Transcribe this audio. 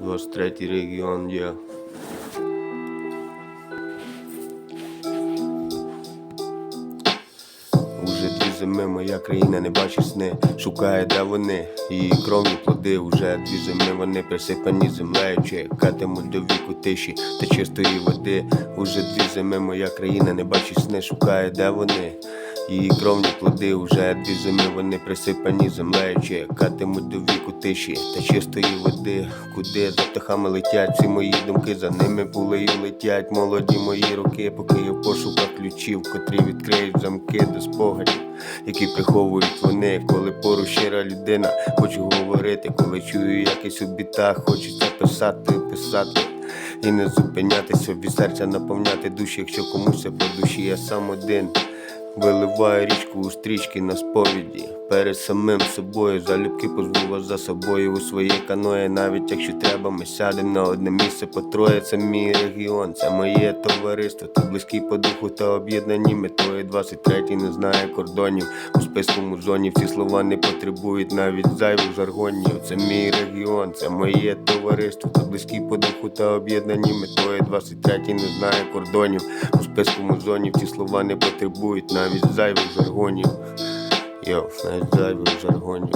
23 регіон є. Уже дві зими моя країна не бачить сни, шукає, де вони. Її кровні плоди, уже дві зими вони присипані землею, чекатимуть до віку тиші та чистої води. Уже дві зими моя країна не бачить сни, шукає, де вони. Її кровні плоди, уже дві зими вони присипані землею, чекатимуть до віку тиші та чистої води. Куди за птахами летять ці мої думки, за ними були і летять молоді мої роки, поки я в пошуках ключів, котрі відкриють замки до спогадів, які приховують вони, коли поруч щира людина, хочу говорити, коли чую якийсь у бітах, хочеться писати, писати. І не зупинятися, від серця наповняти душі, якщо комусь це по душі, я сам один. Виливаю річку у стрічки на сповіді перед самим собою. Залюбки позву вас за собою у своє каное. Навіть якщо треба, ми сядемо на одне місце по троє. Це мій регіон, це моє товариство. Та близькі по духу та об'єднані метою 23 не знає кордонів. У спискому зоні всі слова не потребують навіть зайвих жаргонів. Це мій регіон, це моє товариство. Та близькі по духу та об'єднані метою 23 не знає кордонів. У спискому зоні ці слова не потребують навіть зайвих жаргонів. Йо, навіть зайвих жаргонів.